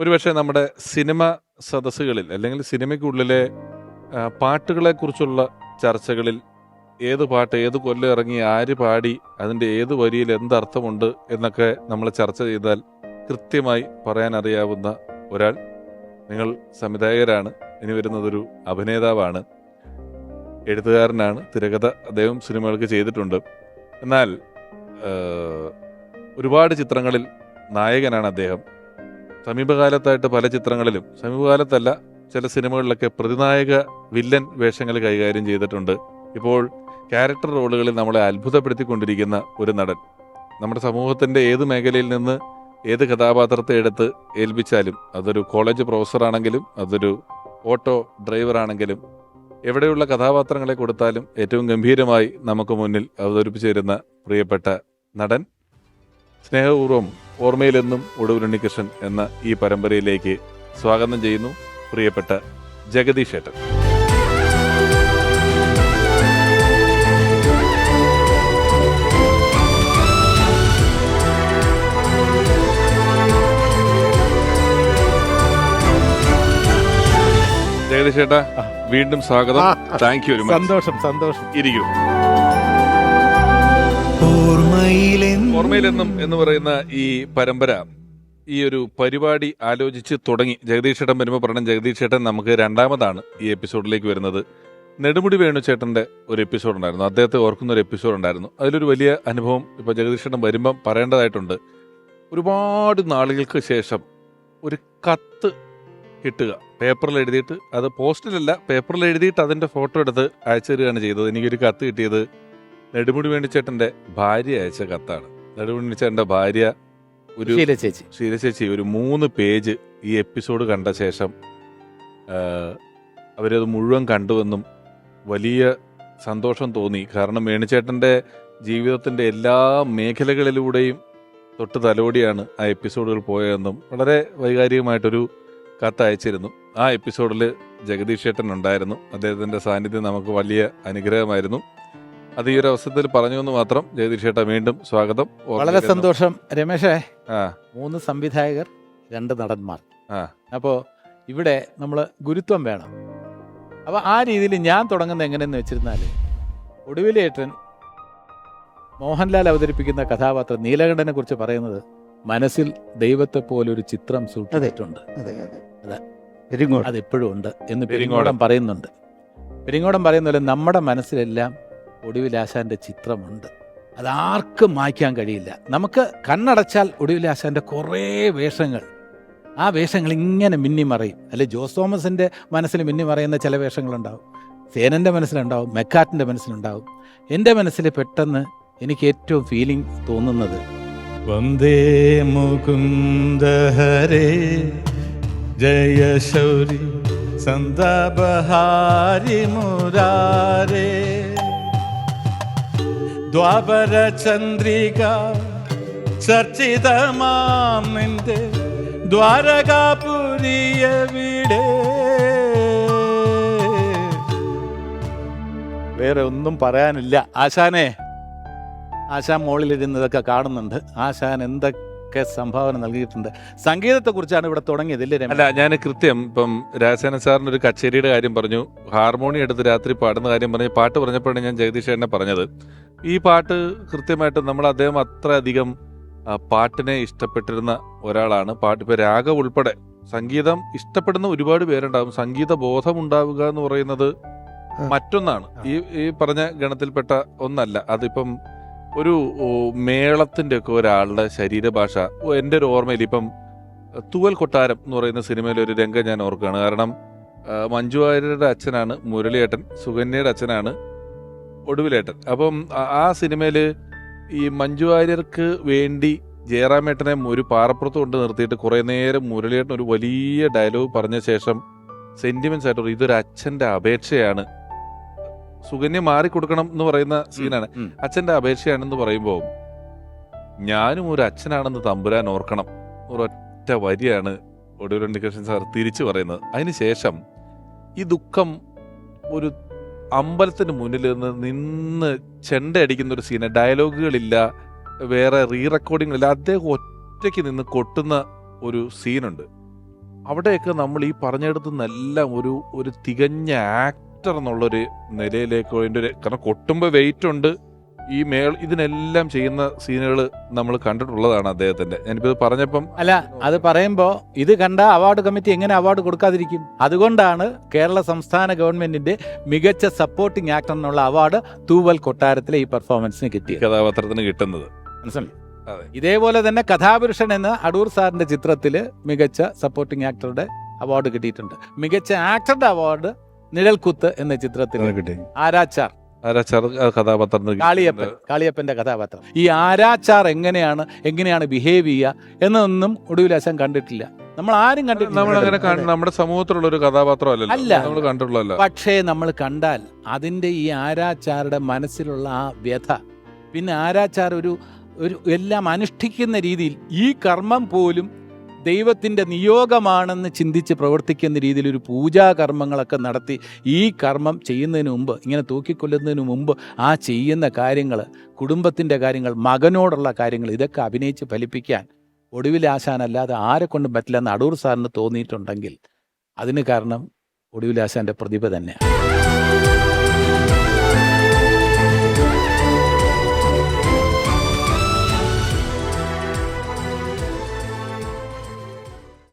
ഒരുപക്ഷെ നമ്മുടെ സിനിമ സദസ്സുകളിൽ അല്ലെങ്കിൽ സിനിമയ്ക്കുള്ളിലെ പാട്ടുകളെ പാട്ടുകളെക്കുറിച്ചുള്ള ചർച്ചകളിൽ ഏത് പാട്ട് ഏത് കൊല്ലം ഇറങ്ങി ആര് പാടി അതിന്റെ ഏത് വരിയിൽ എന്തർത്ഥമുണ്ട് എന്നൊക്കെ നമ്മൾ ചർച്ച ചെയ്താൽ കൃത്യമായി പറയാൻ അറിയാവുന്ന ഒരാൾ നിങ്ങൾ സംവിധായകരാണ്. ഇനി വരുന്നതൊരു അഭിനേതാവാണ്. എഴുത്തുകാരനാണ് തിരകഥ അദ്ദേഹം സിനിമകൾക്ക് ചെയ്തിട്ടുണ്ട്. എന്നാൽ ഒരുപാട് ചിത്രങ്ങളിൽ നായകനാണ് അദ്ദേഹം. സമീപകാലത്തായിട്ട് പല ചിത്രങ്ങളിലും സമീപകാലത്തല്ല ചില സിനിമകളിലൊക്കെ പ്രതിനായക വില്ലൻ വേഷങ്ങൾ കൈകാര്യം ചെയ്തിട്ടുണ്ട്. ഇപ്പോൾ ക്യാരക്ടർ റോളുകളിൽ നമ്മളെ അത്ഭുതപ്പെടുത്തിക്കൊണ്ടിരിക്കുന്ന ഒരു നടൻ. നമ്മുടെ സമൂഹത്തിന്റെ ഏത് മേഖലയിൽ നിന്ന് ഏത് കഥാപാത്രത്തെ എടുത്ത് ഏൽപ്പിച്ചാലും അതൊരു കോളേജ് പ്രൊഫസറാണെങ്കിലും അതൊരു ഓട്ടോ ഡ്രൈവർ ആണെങ്കിലും എവിടെയുള്ള കഥാപാത്രങ്ങളെ കൊടുത്താലും ഏറ്റവും ഗംഭീരമായി നമുക്ക് മുന്നിൽ അവതരിപ്പിച്ചു തരുന്ന പ്രിയപ്പെട്ട നടൻ സ്നേഹപൂർവം ഓർമ്മയിലെന്നും ഒടുവിൽ ഉണ്ണികൃഷ്ണൻ എന്ന ഈ പരമ്പരയിലേക്ക് സ്വാഗതം ചെയ്യുന്നു പ്രിയപ്പെട്ട ജഗദീഷ് ഏട്ടൻ. ജഗദീഷ് ഏട്ടാ വീണ്ടും സ്വാഗതം. താങ്ക് യു സന്തോഷം സന്തോഷം. ഇരിക്കും. ഓർമ്മയിലെന്നും ഓർമ്മയിലെന്നും എന്ന് പറയുന്ന ഈ പരമ്പര ഈ ഒരു പരിപാടി ആലോചിച്ച് തുടങ്ങി. ജഗദീഷ് ചേട്ടൻ വരുമ്പോൾ പറഞ്ഞ ജഗദീഷ് ചേട്ടൻ നമുക്ക് രണ്ടാമതാണ് ഈ എപ്പിസോഡിലേക്ക് വരുന്നത്. നെടുമുടി വേണു ചേട്ടന്റെ ഒരു എപ്പിസോഡ് ഉണ്ടായിരുന്നു അദ്ദേഹത്തെ ഓർക്കുന്ന ഒരു എപ്പിസോഡ് ഉണ്ടായിരുന്നു അതിലൊരു വലിയ അനുഭവം ഇപ്പോൾ ജഗദീഷ് ചേട്ടൻ വരുമ്പം പറയേണ്ടതായിട്ടുണ്ട്. ഒരുപാട് നാളുകൾക്ക് ശേഷം ഒരു കത്ത് കിട്ടുക. പേപ്പറിൽ എഴുതിയിട്ട് അത് പോസ്റ്റിലല്ല പേപ്പറിൽ എഴുതിയിട്ട് അതിന്റെ ഫോട്ടോ എടുത്ത് അയച്ചു തരികയാണ് ചെയ്തത്. എനിക്കൊരു കത്ത് കിട്ടിയത് നെടുമുടി വേണുചേട്ടന്റെ ഭാര്യ അയച്ച കത്താണ്. നെടുമുടി വേണിച്ചേട്ടന്റെ ഭാര്യ ഒരു ശീല ചേച്ചി. ശീലശേച്ചി ഒരു മൂന്ന് പേജ് ഈ എപ്പിസോഡ് കണ്ട ശേഷം അവരത് മുഴുവൻ കണ്ടുവെന്നും വലിയ സന്തോഷം തോന്നി. കാരണം വേണിച്ചേട്ടന്റെ ജീവിതത്തിന്റെ എല്ലാ മേഖലകളിലൂടെയും തൊട്ട് തലോടിയാണ് ആ എപ്പിസോഡുകൾ പോയതെന്നും വളരെ വൈകാരികമായിട്ടൊരു കത്ത് അയച്ചിരുന്നു. ആ എപ്പിസോഡിൽ ജഗദീഷ് ചേട്ടൻ ഉണ്ടായിരുന്നു. അദ്ദേഹത്തിന്റെ സാന്നിധ്യം നമുക്ക് വലിയ അനുഗ്രഹമായിരുന്നു. അത് ഈ ഒരു അവസരത്തിൽ പറഞ്ഞു എന്ന് മാത്രം ജഗദീഷ് ചേട്ടൻ വീണ്ടും സ്വാഗതം. വളരെ സന്തോഷം. രമേശേ ആ. മൂന്ന് സംവിധായകർ രണ്ട് നടന്മാർ. ആ. അപ്പോൾ ഇവിടെ നമ്മൾ ഗുരുത്വം വേണം. അപ്പോൾ ആ രീതിയിൽ ഞാൻ തുടങ്ങുന്നത് എങ്ങനെയെന്ന് വെച്ചിരുന്നാൽ ഒടുവിലേട്ടൻ മോഹൻലാൽ അവതരിപ്പിക്കുന്ന കഥാപാത്രം നീലകണ്ഠനെ കുറിച്ച് പറയുന്നത് മനസ്സിൽ ദൈവത്തെ പോലൊരു ഒരു ചിത്രം സൂക്ഷിച്ചിട്ടുണ്ട്. അതെ അതെ അതെ. അത്. എപ്പോഴും ഉണ്ട് എന്ന് പെരിങ്ങോടം. പറയുന്നുണ്ട്. പെരിങ്ങോടം പറയുന്ന പോലെ നമ്മുടെ മനസ്സിലെല്ലാം ഒടുവിലാശാന്റെ ചിത്രമുണ്ട്. അതാർക്കും മായ്ക്കാൻ കഴിയില്ല. നമുക്ക് കണ്ണടച്ചാൽ ഒടുവിലാശാന്റെ കുറേ വേഷങ്ങൾ. ആ വേഷങ്ങൾ ഇങ്ങനെ മിന്നിമറയും അല്ലെ ജോസ് തോമസിന്റെ മനസ്സിൽ മിന്നിമറയുന്ന ചില വേഷങ്ങളുണ്ടാവും. സേനന്റെ മനസ്സിലുണ്ടാവും മെക്കാറ്റിന്റെ മനസ്സിലുണ്ടാവും. എന്റെ മനസ്സിൽ പെട്ടെന്ന് എനിക്ക് ഏറ്റവും ഫീലിംഗ് തോന്നുന്നത് വന്ദേ മുകുന്ദ ഹരേ ജയ സന്ദബഹാരി മുരാരേ. ദ്വാപര ചന്ദ്രിക ചർച്ചിതമാം നിന്റെ ദ്വാരകാപുരിയ വീടേ. വേറെ ഒന്നും പറയാനില്ല. ആശാനെ ആശാൻ മുകളിലിരുന്നതൊക്കെ കാണുന്നുണ്ട്. ആശാൻ എന്തൊക്കെ സംഭാവന നൽകിയിട്ടുണ്ട്? സംഗീതത്തെക്കുറിച്ചാണ് ഇവിടെ തുടങ്ങിയത് ഇല്ലേ? അല്ല ഞാൻ കൃത്യം ഇപ്പം രാജസേന സാറിന് ഒരു കച്ചേരിയുടെ കാര്യം പറഞ്ഞു. ഹാർമോണിയം എടുത്ത് രാത്രി പാടുന്ന കാര്യം പറഞ്ഞു പാട്ട് പറഞ്ഞപ്പോഴാണ് ഞാൻ ജഗദീഷ് ചേട്ടനെ പറഞ്ഞത്. ഈ പാട്ട് കൃത്യമായിട്ട് നമ്മൾ അദ്ദേഹം അത്രയധികം പാട്ടിനെ ഇഷ്ടപ്പെട്ടിരുന്ന ഒരാളാണ്. പാട്ട് ഇപ്പൊ രാഗം ഉൾപ്പെടെ സംഗീതം ഇഷ്ടപ്പെടുന്ന ഒരുപാട് പേരുണ്ടാവും. സംഗീത ബോധം ഉണ്ടാവുക എന്ന് പറയുന്നത് മറ്റൊന്നാണ്. ഈ ഈ പറഞ്ഞ ഗണത്തിൽപ്പെട്ട ഒന്നല്ല. അതിപ്പം ഒരു മേളത്തിന്റെ ഒക്കെ ഒരാളുടെ ശരീരഭാഷ. എന്റെ ഒരു ഓർമ്മയിൽ ഇപ്പം തൂവൽ കൊട്ടാരം എന്ന് പറയുന്ന സിനിമയിലെ ഒരു രംഗം ഞാൻ ഓർക്കുകയാണ്. കാരണം മഞ്ജു വാര്യരുടെ അച്ഛനാണ് മുരളിയേട്ടൻ സുകന്യയുടെ അച്ഛനാണ്. ഒടുവിലേട്ടൻ അപ്പം ആ- സിനിമയിൽ ഈ മഞ്ജു വാര്യർക്ക് വേണ്ടി ജയറാമേട്ടനെ ഒരു പാറപ്പുറത്ത് കൊണ്ട് നിർത്തിയിട്ട് കുറേ നേരം മുരളിയേട്ടൻ ഒരു വലിയ ഡയലോഗ് പറഞ്ഞ ശേഷം സെന്റിമെന്റ്സ് ആയിട്ട് ഇതൊരു അച്ഛന്റെ അപേക്ഷയാണ്. സുകന്യ മാറിക്കൊടുക്കണം എന്ന് പറയുന്ന സീനാണ്. അച്ഛന്റെ അപേക്ഷയാണെന്ന് പറയുമ്പോൾ ഞാനും ഒരു അച്ഛനാണെന്ന് തമ്പുരാൻ ഓർക്കണം. ഒരൊറ്റ വരിയാണ് ഒടുവിലുണ്ണികൃഷ്ണൻ സാർ തിരിച്ചു പറയുന്നത്. അതിനുശേഷം ഈ ദുഃഖം ഒരു അമ്പലത്തിന് മുന്നിൽ നിന്ന് നിന്ന് ചെണ്ടയടിക്കുന്ന ഒരു സീന് ഡയലോഗുകളില്ല വേറെ റീ റെക്കോർഡിങ്ങില്ല അദ്ദേഹം ഒറ്റയ്ക്ക് നിന്ന് കൊട്ടുന്ന ഒരു സീനുണ്ട് അവിടെയൊക്കെ നമ്മൾ ഈ പറഞ്ഞെടുത്തുന്നെല്ലാം ഒരു ഒരു തികഞ്ഞ ആക്ടർ എന്നുള്ളൊരു നിലയിലേക്ക് അതിന്റെ ഒരു കാരണം കൊട്ടുമ്പോൾ വെയിറ്റ് ഉണ്ട് ഈ മേൾ ഇതിനെല്ലാം ചെയ്യുന്ന സീനുകൾ നമ്മൾ കണ്ടിട്ടുള്ളതാണ് അദ്ദേഹത്തിന്റെ. ഞാനിപ്പോ ഇത് പറഞ്ഞപ്പം അല്ല അത് പറയുമ്പോൾ ഇത് കണ്ട അവാർഡ് കമ്മിറ്റി എങ്ങനെ അവാർഡ് കൊടുക്കാതിരിക്കും? അതുകൊണ്ടാണ് കേരള സംസ്ഥാന ഗവൺമെന്റിന്റെ മികച്ച സപ്പോർട്ടിംഗ് ആക്ടർ എന്നുള്ള അവാർഡ് തൂവൽ കൊട്ടാരത്തിലെ ഈ പെർഫോമൻസിന് കിട്ടി കിട്ടിയത്. കഥാപാത്രത്തിന് കിട്ടുന്നത്. മനസ്സിലായി? അതെ. ഇതേപോലെ തന്നെ കഥാപുരുഷൻ എന്ന അടൂർ സാറിന്റെ ചിത്രത്തിൽ മികച്ച സപ്പോർട്ടിംഗ് ആക്ടറുടെ അവാർഡ് കിട്ടിയിട്ടുണ്ട്. മികച്ച ആക്ടറുടെ അവാർഡ് നിഴൽക്കുത്ത് എന്ന ചിത്രത്തിൽ കിട്ടി. ആരാച്ചാർ. ആരാച്ചാർ കാളിയപ്പൻ കാളിയപ്പന്റെ കഥാപാത്രം. ഈ ആരാച്ചാർ എങ്ങനെയാണ് എങ്ങനെയാണ് ബിഹേവ് ചെയ്യുക എന്നൊന്നും ഒടുവിൽ അച്ഛൻ കണ്ടിട്ടില്ല. നമ്മൾ ആരും കണ്ടിട്ടില്ല. നമ്മൾ അങ്ങനെ നമ്മുടെ സമൂഹത്തിലുള്ള ഒരു കഥാപാത്രം അല്ല. നമ്മൾ കണ്ടിട്ടുള്ളതല്ല. പക്ഷേ നമ്മൾ കണ്ടാൽ അതിന്റെ ഈ ആരാച്ചാരുടെ മനസ്സിലുള്ള ആ വ്യഥ പിന്നെ ആരാച്ചാർ ഒരു ഒരു എല്ലാം അനുഷ്ഠിക്കുന്ന രീതിയിൽ ഈ കർമ്മം പോലും ദൈവത്തിന്റെ നിയോഗമാണെന്ന് ചിന്തിച്ച് പ്രവർത്തിക്കുന്ന രീതിയിൽ ഒരു പൂജാകർമ്മങ്ങളൊക്കെ നടത്തി ഈ കർമ്മം ചെയ്യുന്നതിന് മുമ്പ് ഇങ്ങനെ തൂക്കിക്കൊല്ലുന്നതിന് മുമ്പ് ആ ചെയ്യുന്ന കാര്യങ്ങൾ കുടുംബത്തിന്റെ കാര്യങ്ങൾ മകനോടുള്ള കാര്യങ്ങൾ ഇതൊക്കെ അഭിനയിച്ച് ഫലിപ്പിക്കാൻ ഒടുവിൽ ആശാനല്ലാതെ ആരെ കൊണ്ടും പറ്റില്ല എന്ന് അടൂർ സാറിന് തോന്നിയിട്ടുണ്ടെങ്കിൽ അതിന് കാരണം ഒടുവിലാശാന്റെ പ്രതിഭ തന്നെയാണ്.